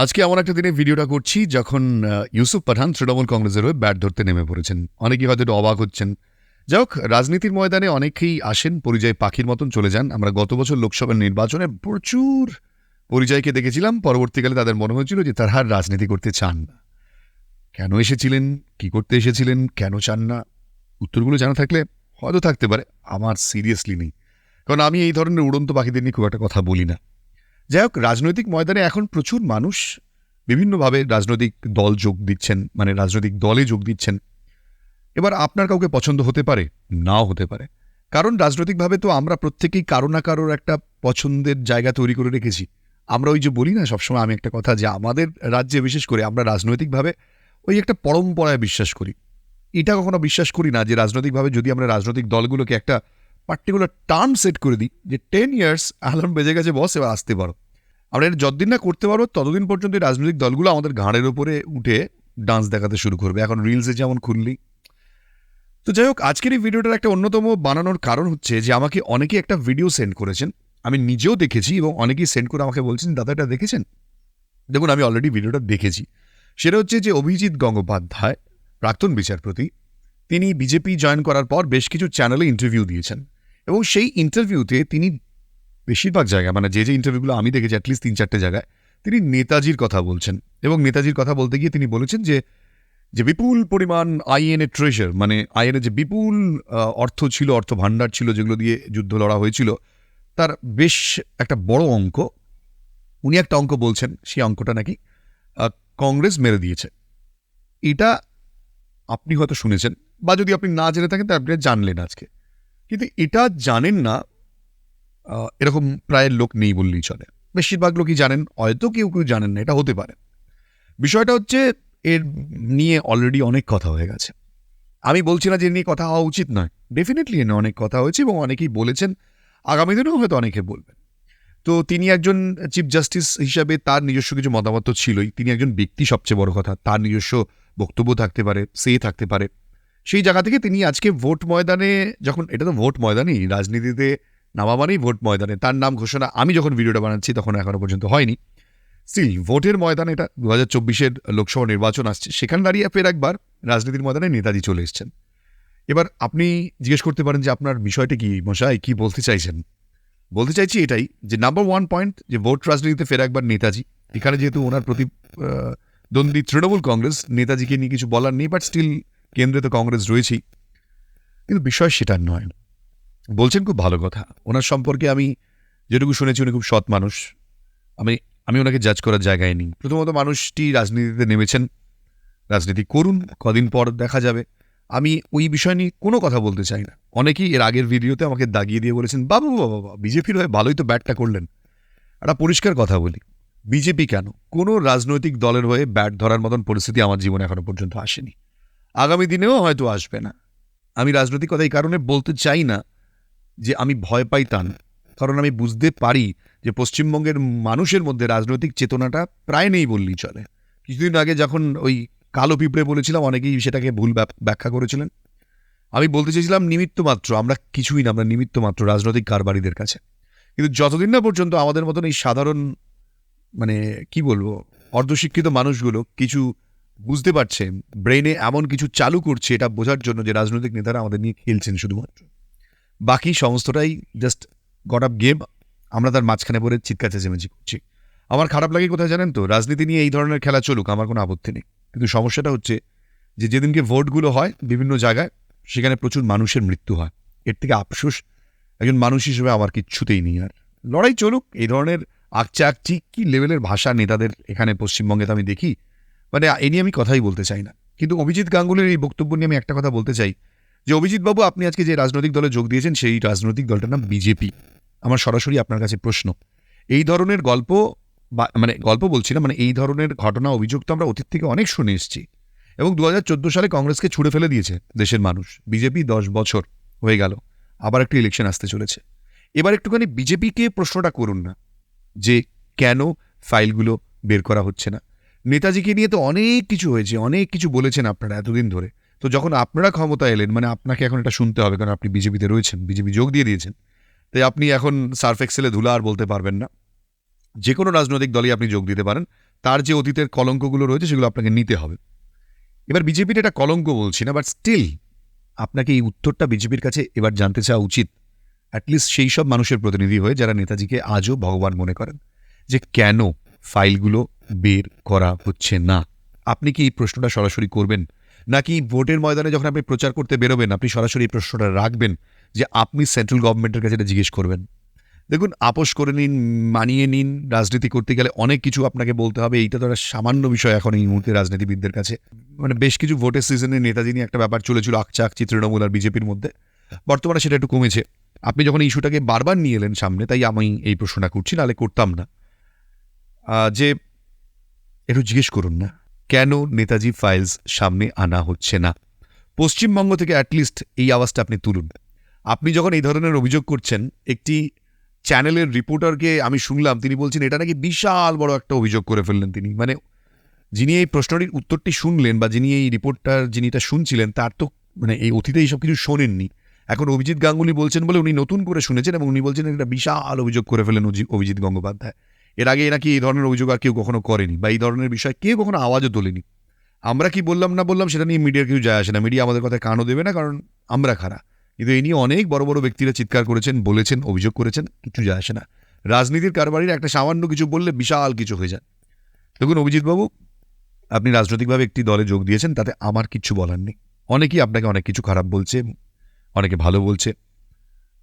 আজকে এমন একটা দিনে ভিডিওটা করছি যখন ইউসুফ পাঠান তৃণমূল কংগ্রেসের হয়ে ব্যাট ধরতে নেমে পড়েছেন। অনেকেই হয়তো একটু অবাক হচ্ছেন। যাই হোক, রাজনীতির ময়দানে অনেকেই আসেন, পরিযায়ী পাখির মতন চলে যান। আমরা গত বছর লোকসভা নির্বাচনে প্রচুর পরিযায়ীকে দেখেছিলাম। পরবর্তীকালে তাদের মনে হয়েছিল যে তারা রাজনীতি করতে চান না। কেন এসেছিলেন? কি করতে এসেছিলেন? কেন চান না? উত্তরগুলো জানা থাকলে হয়তো থাকতে পারে। আমার সিরিয়াসলি নেই। কারণ আমি এই ধরনের উড়ন্ত পাখিদের নিয়ে খুব একটা কথা বলি না। যাই হোক, রাজনৈতিক ময়দানে এখন প্রচুর মানুষ বিভিন্নভাবে রাজনৈতিক দল যোগ দিচ্ছেন মানে রাজনৈতিক দলে যোগ দিচ্ছেন। এবার আপনার কাউকে পছন্দ হতে পারে, নাও হতে পারে। কারণ রাজনৈতিকভাবে তো আমরা প্রত্যেকেই কারও না কারোর একটা পছন্দের জায়গা তৈরি করে রেখেছি। আমরা ওই যে বলি না সবসময়, আমি একটা কথা যে আমাদের রাজ্যে বিশেষ করে আমরা রাজনৈতিকভাবে ওই একটা পরম্পরায় বিশ্বাস করি। এটা কখনো বিশ্বাস করি না যে রাজনৈতিকভাবে যদি আমরা রাজনৈতিক দলগুলোকে একটা পার্টিকুলার টার্ম সেট করে দিই, যে টেন ইয়ার্স অ্যালার্ম বেজে গেছে বস এবার আসতে পারো। আমরা এটা যতদিন না করতে পারব, ততদিন পর্যন্ত রাজনৈতিক দলগুলো আমাদের ঘাড়ের উপরে উঠে ডান্স দেখাতে শুরু করবে। এখন রিলসে যেমন খুললি। তো যাই হোক, আজকের এই ভিডিওটার একটা অন্যতম বানানোর কারণ হচ্ছে যে, আমাকে অনেকে একটা ভিডিও সেন্ড করেছেন। আমি নিজেও দেখেছি এবং অনেকেই সেন্ড করে আমাকে বলছেন, দাদা, এটা দেখেছেন? দেখুন, আমি অলরেডি ভিডিওটা দেখেছি। সেটা হচ্ছে যে, অভিজিৎ গঙ্গোপাধ্যায়, প্রাক্তন বিচারপতি, তিনি বিজেপি জয়েন করার পর বেশ কিছু চ্যানেলে ইন্টারভিউ দিয়েছেন। এবং সেই ইন্টারভিউতে তিনি বেশিরভাগ জায়গায় মানে যে যে ইন্টারভিউগুলো আমি দেখেছি অ্যাটলিস্ট তিন চারটে জায়গায়, তিনি নেতাজির কথা বলছেন। এবং নেতাজির কথা বলতে গিয়ে তিনি বলেছেন যে যে বিপুল পরিমাণ আইএনএ ট্রেজার মানে আইএনএ যে বিপুল অর্থ ছিল, অর্থ ভাণ্ডার ছিল, যেগুলো দিয়ে যুদ্ধ লড়া হয়েছিল, তার বেশ একটা বড় অঙ্ক, উনি একটা অঙ্ক বলছেন, সেই অঙ্কটা নাকি কংগ্রেস মেরে দিয়েছে। এটা আপনি হয়তো শুনেছেন, বা যদি আপনি না জেনে থাকেন, তাহলে আপনি জানলেন আজকে। কিন্তু এটা জানেন না এরকম প্রায় লোক নেই বললেই চলে। বেশিরভাগ লোকই জানেন, হয়তো কেউ কেউ জানেন না, এটা হতে পারে। বিষয়টা হচ্ছে, এর নিয়ে অলরেডি অনেক কথা হয়ে গেছে। আমি বলছি না যে নিয়ে কথা হওয়া উচিত নয়। ডেফিনেটলি এ নিয়ে অনেক কথা হয়েছে এবং অনেকেই বলেছেন, আগামী দিনেও হয়তো অনেকে বলবেন। তো তিনি একজন চিফ জাস্টিস হিসাবে তার নিজস্ব কিছু মতামত ছিলই। তিনি একজন ব্যক্তি সবচেয়ে বড় কথা। তার নিজস্ব বক্তব্য থাকতে পারে, সে থাকতে পারে। সেই জায়গা থেকে তিনি আজকে ভোট ময়দানে, যখন, এটা তো ভোট ময়দানই, রাজনীতিতে নামা মানেই ভোট ময়দানে। তার নাম ঘোষণা আমি যখন ভিডিওটা বানাচ্ছি তখন এখনও পর্যন্ত হয়নি। স্টিল ভোটের ময়দান এটা দু হাজার চব্বিশের লোকসভা নির্বাচন আসছে। সেখানে দাঁড়িয়ে ফের একবার রাজনীতির ময়দানে নেতাজি চলে এসছেন। এবার আপনি জিজ্ঞেস করতে পারেন যে আপনার বিষয়টা কি মশাই, কি বলতে চাইছেন? বলতে চাইছি এটাই যে নাম্বার ওয়ান পয়েন্ট যে ভোট রাজনীতিতে ফের একবার নেতাজি। এখানে যেহেতু ওনার প্রতি দ্বন্দ্বী তৃণমূল কংগ্রেস, নেতাজিকে নিয়ে কিছু বলার নেই বাট স্টিল কেন্দ্রে তো কংগ্রেস রয়েছেই। কিন্তু বিষয় সেটা নয়। বলছেন খুব ভালো কথা। ওনার সম্পর্কে আমি যেটুকু শুনেছি উনি খুব সৎ মানুষ। আমি আমি ওনাকে জাজ করার জায়গায় নেই। প্রথমত মানুষটি রাজনীতিতে নেমেছেন। রাজনীতি করুন, কদিন পর দেখা যাবে। আমি ওই বিষয় নিয়ে কোনো কথা বলতে চাই না। অনেকেই এর আগের ভিডিওতে আমাকে দাগিয়ে দিয়ে বলেছেন, বাবু, বাবা বাবা, বিজেপির হয়ে ভালোই তো ব্যাটটা করলেন। একটা পরিষ্কার কথা বলি। বিজেপি কেন? কোনো রাজনৈতিক দলের হয়ে ব্যাট ধরার মতন পরিস্থিতি আমার জীবনে এখনও পর্যন্ত আসেনি। আগামী দিনেও হয়তো আসবে না। আমি রাজনৈতিক কথা এই কারণে বলতে চাই না যে আমি ভয় পাই তা না। কারণ আমি বুঝতে পারি যে পশ্চিমবঙ্গের মানুষের মধ্যে রাজনৈতিক চেতনাটা প্রায় নেই বললেই চলে। কিছুদিন আগে যখন ওই কালো পিঁপড়ে বলেছিলাম, অনেকেই সেটাকে ভুল ব্যাখ্যা করেছিলেন। আমি বলতে চেয়েছিলাম, নিমিত্ত মাত্র, আমরা কিছুই না, আমরা নিমিত্ত মাত্র রাজনৈতিক কারবারিদের কাছে। কিন্তু যতদিন না পর্যন্ত আমাদের মতন এই সাধারণ মানে কি বলব, অর্ধশিক্ষিত মানুষগুলো কিছু বুঝতে পারছে ব্রেনে এমন কিছু চালু করছে, এটা বোঝার জন্য যে রাজনৈতিক নেতারা আমাদের নিয়ে খেলছেন শুধুমাত্র। বাকি সমস্তটাই জাস্ট গট আপ গেম আমরা তার মাঝখানে পড়ে চিৎকার চেঁচেমেচি করছি। আমার খারাপ লাগে কোথায় জানেন তো? রাজনীতি নিয়ে এই ধরনের খেলা চলুক, আমার কোনো আপত্তি নেই। কিন্তু সমস্যাটা হচ্ছে যে যেদিনকে ভোটগুলো হয় বিভিন্ন জায়গায়, সেখানে প্রচুর মানুষের মৃত্যু হয়। এর থেকে আফসোস, একজন মানুষ হিসেবে আমার কিচ্ছুতেই নেই আর। লড়াই চলুক, এই ধরনের আকচা আকচি কি লেভেলের ভাষা নেতাদের এখানে পশ্চিমবঙ্গে তো আমি দেখি মানে এ নিয়ে আমি কথাই বলতে চাই না। কিন্তু অভিজিৎ গাঙ্গুলির এই বক্তব্য নিয়ে আমি একটা কথা বলতে চাই যে অভিজিৎবাবু, আপনি আজকে যে রাজনৈতিক দলে যোগ দিয়েছেন, সেই রাজনৈতিক দলটার নাম বিজেপি। আমার সরাসরি আপনার কাছে প্রশ্ন, এই ধরনের গল্প মানে গল্প বলছি না মানে এই ধরনের ঘটনা, অভিযোগ তো আমরা অতীত থেকে অনেক শুনে এসেছি। এবং দু হাজার চোদ্দ সালে কংগ্রেসকে ছুড়ে ফেলে দিয়েছে দেশের মানুষ। বিজেপি দশ বছর হয়ে গেল, আবার একটু ইলেকশন আসতে চলেছে। এবার একটুখানি বিজেপিকে প্রশ্নটা করুন না, যে কেন ফাইলগুলো বের করা হচ্ছে না? নেতাজিকে নিয়ে তো অনেক কিছু হয়েছে, অনেক কিছু বলেছেন আপনারা এতদিন ধরে। তো যখন আপনারা ক্ষমতা এলেন মানে আপনাকে এখন এটা শুনতে হবে, কারণ আপনি বিজেপিতে রয়েছেন, বিজেপি যোগ দিয়ে দিয়েছেন, তাই আপনি এখন সার্ফ এক্সেলে ধুলা আর বলতে পারবেন না। যে কোনো রাজনৈতিক দলই আপনি যোগ দিতে পারেন। তার যে অতীতের কলঙ্কগুলো রয়েছে, সেগুলো আপনাকে নিতে হবে। এবার বিজেপির এটা কলঙ্ক বলছি না, বাট স্টিল আপনাকে এই উত্তরটা বিজেপির কাছে এবার জানতে চাওয়া উচিত। অ্যাটলিস্ট সেই সব মানুষের প্রতিনিধি হয়ে, যারা নেতাজিকে আজও ভগবান মনে করেন, যে কেন ফাইলগুলো বের করা হচ্ছে না। আপনি কি এই প্রশ্নটা সরাসরি করবেন? নাকি ভোটের ময়দানে যখন আপনি প্রচার করতে বেরোবেন, আপনি সরাসরি এই প্রশ্নটা রাখবেন যে আপনি সেন্ট্রাল গভর্নমেন্টের কাছে এটা জিজ্ঞেস করবেন। দেখুন, আপোষ করে নিন, মানিয়ে নিন, রাজনীতি করতে গেলে অনেক কিছু আপনাকে বলতে হবে। এইটা তো একটা সামান্য বিষয় এখন এই মুহূর্তে রাজনীতিবিদদের কাছে। মানে বেশ কিছু ভোটের সিজনে নেতাজি নিয়ে একটা ব্যাপার চলেছিল আকচা আকচি তৃণমূল আর বিজেপির মধ্যে। বর্তমানে সেটা একটু কমেছে। আপনি যখন ইস্যুটাকে বারবার নিয়ে এলেন সামনে, তাই আমি এই প্রশ্নটা করছি, নাহলে করতাম না। যে একটু জিজ্ঞেস করুন না। কেন নেতাজি ফাইলস সামনে আনা হচ্ছে না? পশ্চিমবঙ্গ থেকে অ্যাটলিস্ট এই আওয়াজটা আপনি তুলুন। আপনি যখন এই ধরনের অভিযোগ করছেন, একটি চ্যানেলের রিপোর্টারকে আমি শুনলাম, তিনি বলছেন, এটা নাকি বিশাল বড় একটা অভিযোগ করে ফেললেন তিনি। মানে যিনি এই প্রশ্নটির উত্তরটি শুনলেন বা যিনি এই রিপোর্টটার যিনি এটা শুনছিলেন, তার তো মানে এই অতীতে এইসব কিছু শোনেননি। এখন অভিজিৎ গাঙ্গুলি বলছেন বলে উনি নতুন করে শুনেছেন এবং উনি বলছেন, এটা বিশাল অভিযোগ করে ফেলেন অভিজিৎ গঙ্গোপাধ্যায়। এর আগে নাকি এই ধরনের অভিযোগ আর কেউ কখনো করেনি বা এই ধরনের বিষয় কেউ কখনো আওয়াজও তোলেনি। আমরা কি বললাম না বললাম সেটা নিয়ে মিডিয়ার কিছু যায় আসে না। মিডিয়া আমাদের কথায় কানও দেবে না কারণ আমরা খারা। কিন্তু এই নিয়ে অনেক বড় বড় ব্যক্তিরা চিৎকার করেছেন, বলেছেন, অভিযোগ করেছেন, কিছু যায় আসে না। রাজনীতির কারবারির একটা সামান্য কিছু বললে বিশাল কিছু হয়ে যায়। দেখুন অভিজিৎবাবু, আপনি রাজনৈতিকভাবে একটি দলে যোগ দিয়েছেন, তাতে আমার কিচ্ছু বলার নেই। অনেকেই আপনাকে অনেক কিছু খারাপ বলছে, অনেকে ভালো বলছে।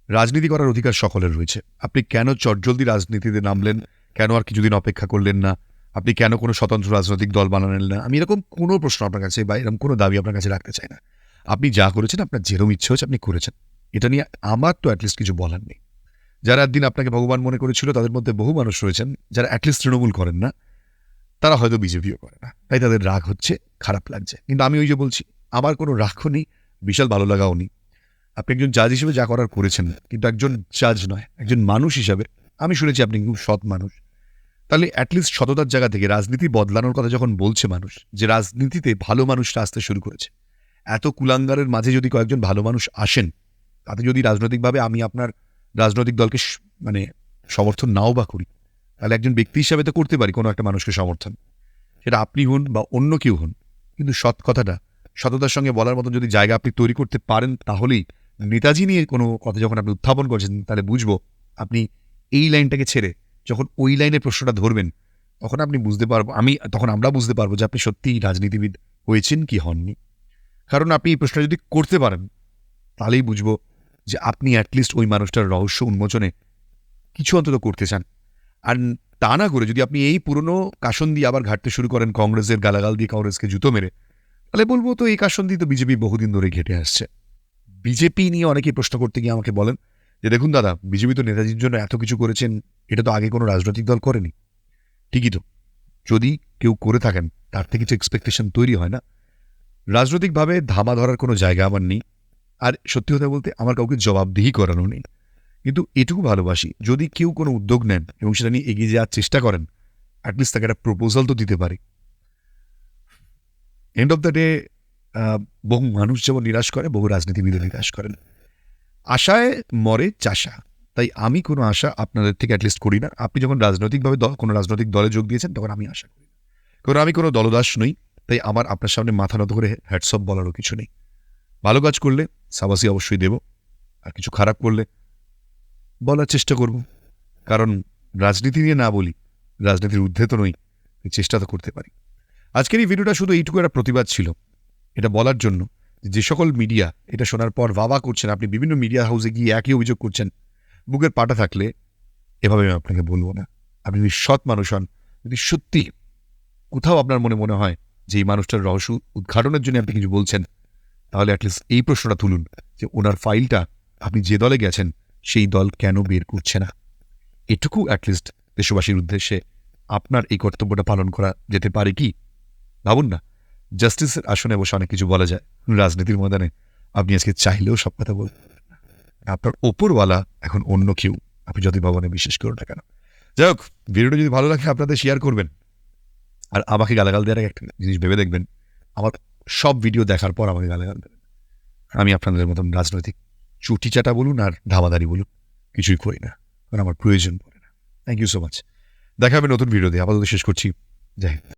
রাজনীতি করার অধিকার সকলের রয়েছে। আপনি কেন চটজলদি রাজনীতিতে নামলেন? কেন আর কিছুদিন অপেক্ষা করলেন না? আপনি কেন কোনো স্বতন্ত্র রাজনৈতিক দল বানালেন না? আমি এরকম কোনো প্রশ্ন আপনার কাছে বা এরকম কোনো দাবি আপনার কাছে রাখতে চাই না। আপনি যা করেছেন, আপনার যেরম ইচ্ছে হচ্ছে আপনি করেছেন। এটা নিয়ে আমার তো অ্যাটলিস্ট কিছু বলার নেই। যারা একদিন আপনাকে ভগবান মনে করেছিল, তাদের মধ্যে বহু মানুষ রয়েছেন যারা অ্যাটলিস্ট তৃণমূল করেন না। তারা হয়তো বিজেপিও করে না। তাই তাদের রাগ হচ্ছে, খারাপ লাগছে। কিন্তু আমি ওই যে বলছি, আমার কোনো রাগও নেই, বিশাল ভালো লাগাও নেই। আপনি একজন জাজ হিসেবে যা করার করেছেন, কিন্তু একজন জাজ নয়, একজন মানুষ হিসাবে। আমি শুনেছি আপনি খুব সৎ মানুষ। তাহলে অ্যাটলিস্ট সততার জায়গা থেকে রাজনীতি বদলানোর কথা যখন বলছে মানুষ, যে রাজনীতিতে ভালো মানুষরা আসতে শুরু করেছে। এত কুলাঙ্গারের মাঝে যদি কয়েকজন ভালো মানুষ আসেন, তাতে যদি রাজনৈতিকভাবে আমি আপনার রাজনৈতিক দলকে মানে সমর্থন নাও বা করি, তাহলে একজন ব্যক্তি হিসাবে তো করতে পারি কোনো একটা মানুষকে সমর্থন। সেটা আপনি হন বা অন্য কেউ হন, কিন্তু সৎ কথাটা, সততার সঙ্গে বলার মতন যদি জায়গা আপনি তৈরি করতে পারেন তাহলেই নেতাজি নিয়ে কোনো কথা যখন আপনি উত্থাপন করছেন, তাহলে বুঝব আপনি এই লাইনটাকে ছেড়ে যখন ওই লাইনে প্রশ্নটা ধরবেন, তখন আপনি বুঝতে পারব, আমি, তখন আমরা বুঝতে পারব যে আপনি সত্যিই রাজনীতিবিদ হয়েছেন কি হননি। কারণ আপনি এই প্রশ্নটা যদি করতে পারেন, তাহলেই বুঝব যে আপনি অ্যাটলিস্ট ওই মানুষটার রহস্য উন্মোচনে কিছু অন্তত করতে চান। আর তা না করে যদি আপনি এই পুরনো কাসন দিয়ে আবার ঘাটতে শুরু করেন কংগ্রেসের গালাগাল দিয়ে কংগ্রেসকে জুতো মেরে, তাহলে বলব তো এই কাসন দিয়ে তো বিজেপি বহুদিন ধরে ঘেটে আসছে। বিজেপি নিয়ে অনেকেই প্রশ্ন করতে গিয়ে আমাকে বলেন যে দেখুন দাদা, বিজেপি তো নেতাজির জন্য এত কিছু করেছেন, এটা তো আগে কোনো রাজনৈতিক দল করেনি। ঠিকই তো। যদি কেউ করে থাকেন, তার থেকে কিছু এক্সপেকটেশন তৈরি হয় না। রাজনৈতিকভাবে ধামা ধরার কোনো জায়গা আমার নেই। আর সত্যি কথা বলতে, আমার কাউকে জবাবদিহি করানো নেই। কিন্তু এটুকু ভালোবাসি, যদি কেউ কোনো উদ্যোগ নেন এবং সেটা নিয়ে এগিয়ে যাওয়ার চেষ্টা করেন অ্যাটলিস্ট তাকে একটা প্রপোজাল তো দিতে পারি। এন্ড অফ দ্য ডে বহু মানুষ যেমন নিরাশ করে, বহু রাজনীতিবিদও নিরাশ করেন। আশায় মরে চাষা। তাই আমি কোনো আশা আপনাদের থেকে অ্যাটলিস্ট করি না। আপনি যখন রাজনৈতিকভাবে দল, কোনো রাজনৈতিক দলে যোগ দিয়েছেন, তখন আমি আশা করি কারণ আমি কোনো দলদাস নই। তাই আমার আপনার সামনে মাথা নত করে হ্যাটসঅপ বলারও কিছু নেই। ভালো কাজ করলে সাবাসি অবশ্যই দেব। আর কিছু খারাপ করলে বলার চেষ্টা করব। কারণ রাজনীতি নিয়ে না বলি, রাজনীতির ঊর্ধ্বে তো নই চেষ্টা তো করতে পারি। আজকের এই ভিডিওটা শুধু এইটুকু একটা প্রতিবাদ ছিল। এটা বলার জন্য যে সকল মিডিয়া, এটা শোনার পর বাবা করছেন, আপনি বিভিন্ন মিডিয়া হাউসে গিয়ে একই অভিযোগ করছেন, বুকের পাটা থাকলে এভাবে আমি আপনাকে বলব না। আপনি যদি সৎ মানুষ হন, যদি সত্যি কোথাও আপনার মনে মনে হয় যে এই মানুষটার রহস্য উদ্ঘাটনের জন্য আপনি কিছু বলছেন, তাহলে অ্যাটলিস্ট এই প্রশ্নটা তুলুন যে ওনার ফাইলটা, আপনি যে দলে গেছেন, সেই দল কেন বের করছে না? এটুকু অ্যাটলিস্ট দেশবাসীর উদ্দেশ্যে আপনার এই কর্তব্যটা পালন করা যেতে পারে কি? ভাবুন না। জাস্টিসের আসনে বসে অনেক কিছু বলা যায়। রাজনীতির ময়দানে আপনি আজকে চাইলেও সব কথা বলতে আপনার ওপরওয়ালা এখন অন্য কেউ। আপনি যদি ভবনে বিশ্বাস করুন না কেন। যাই হোক, ভিডিওটা যদি ভালো লাগে আপনাদের শেয়ার করবেন। আর আমাকে গালাগাল দেওয়ার একটা জিনিস ভেবে দেখবেন। আমার সব ভিডিও দেখার পর আমাকে গালাগাল দেবেন। আমি আপনাদের মতন রাজনৈতিক চুটি চাটা বলুন আর ধামাদারি বলুন, কিছুই করি না। কারণ আমার প্রয়োজন পড়ে না। থ্যাংক ইউ সো মাচ দেখা হবে নতুন ভিডিও দিয়ে আপাতত শেষ করছি। হিন্দ।